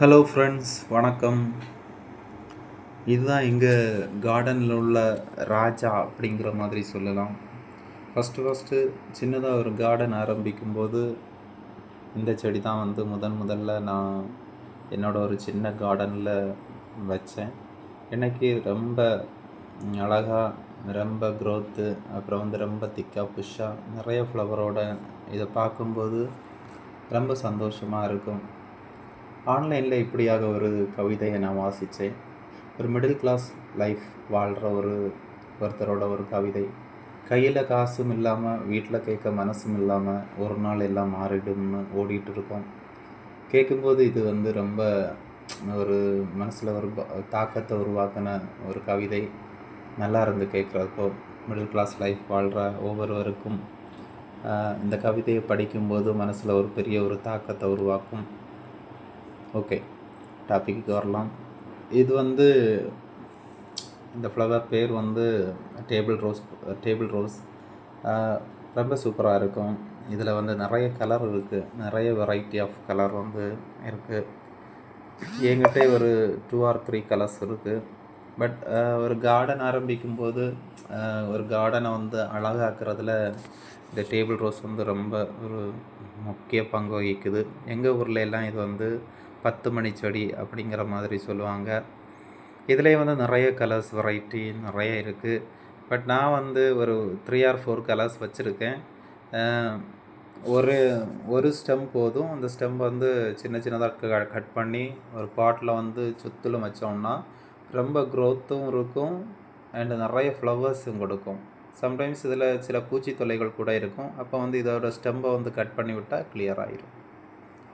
Hello friends வணக்கம். இதுதான் எங்கள் கார்டனில் உள்ள ராஜா அப்படிங்கிற மாதிரி சொல்லலாம். ஃபஸ்ட்டு ஃபஸ்ட்டு சின்னதாக ஒரு கார்டன் ஆரம்பிக்கும்போது இந்த செடி தான் வந்து முதன் முதல்ல நான் என்னோட ஒரு சின்ன கார்டனில் வச்சேன். எனக்கு ரொம்ப அழகாக ரொம்ப க்ரோத்து அப்புறம் வந்து ரொம்ப திக்காக புஷ்ஷாக நிறைய ஃப்ளவரோட இதை பார்க்கும்போது ரொம்ப சந்தோஷமாக இருக்கும். ஆன்லைனில் இப்படியாக ஒரு கவிதையை நான் வாசித்தேன் ஒரு மிடில் கிளாஸ் லைஃப் வாழ்கிற ஒரு ஒருத்தரோட ஒரு கவிதை. கையில் காசும் இல்லாமல் வீட்டில் கேட்க மனசும் இல்லாமல் ஒரு நாள் எல்லாம் மாறிடும்னு ஓடிட்டு இருக்கோம். கேட்கும்போது இது வந்து ரொம்ப ஒரு மனசில் ஒரு தாக்கத்தை உருவாக்கின ஒரு கவிதை. நல்லா இருந்து கேட்குறப்போ மிடில் கிளாஸ் லைஃப் வாழ்கிற ஒவ்வொருவருக்கும் இந்த கவிதையை படிக்கும்போது மனசில் ஒரு பெரிய ஒரு தாக்கத்தை உருவாக்கும். ஓகே டாப்பிக்கு வரலாம். இது வந்து இந்த ஃப்ளவர் பேர் வந்து டேபிள் ரோஸ் டேபிள் ரோஸ் ரொம்ப சூப்பராக இருக்கும். இதில் வந்து நிறைய கலர் இருக்குது நிறைய வெரைட்டி ஆஃப் கலர் வந்து இருக்குது என்கிட்ட ஒரு டூ ஆர் த்ரீ கலர்ஸ் இருக்குது பட் ஒரு கார்டன் ஆரம்பிக்கும் போது ஒரு கார்டனை வந்து அழகாக்குறதுல இந்த டேபிள் ரோஸ் வந்து ரொம்ப ஒரு முக்கிய பங்கு வகிக்குது. எங்கள் ஊர்ல எல்லாம் இது வந்து பத்து மணி செடி அப்படிங்கிற மாதிரி சொல்லுவாங்க. இதுலேயே வந்து நிறைய கலர்ஸ் வெரைட்டி நிறைய இருக்குது பட் நான் வந்து ஒரு த்ரீ ஆர் ஃபோர் கலர்ஸ் வச்சுருக்கேன். ஒரு ஒரு ஸ்டெம் போதும். அந்த ஸ்டெம் வந்து சின்ன சின்னதாக கட் பண்ணி ஒரு பாட்டில் வந்து சுற்றிலும் வச்சோம்னா ரொம்ப க்ரோத்தும் இருக்கும் அண்ட் நிறைய ஃப்ளவர்ஸும் கொடுக்கும். சம்டைம்ஸ் இதில் சில பூச்சி தொல்லைகள் கூட இருக்கும். அப்போ வந்து இதோட ஸ்டெம்பை வந்து கட் பண்ணி விட்டால் கிளியர் ஆயிரும்.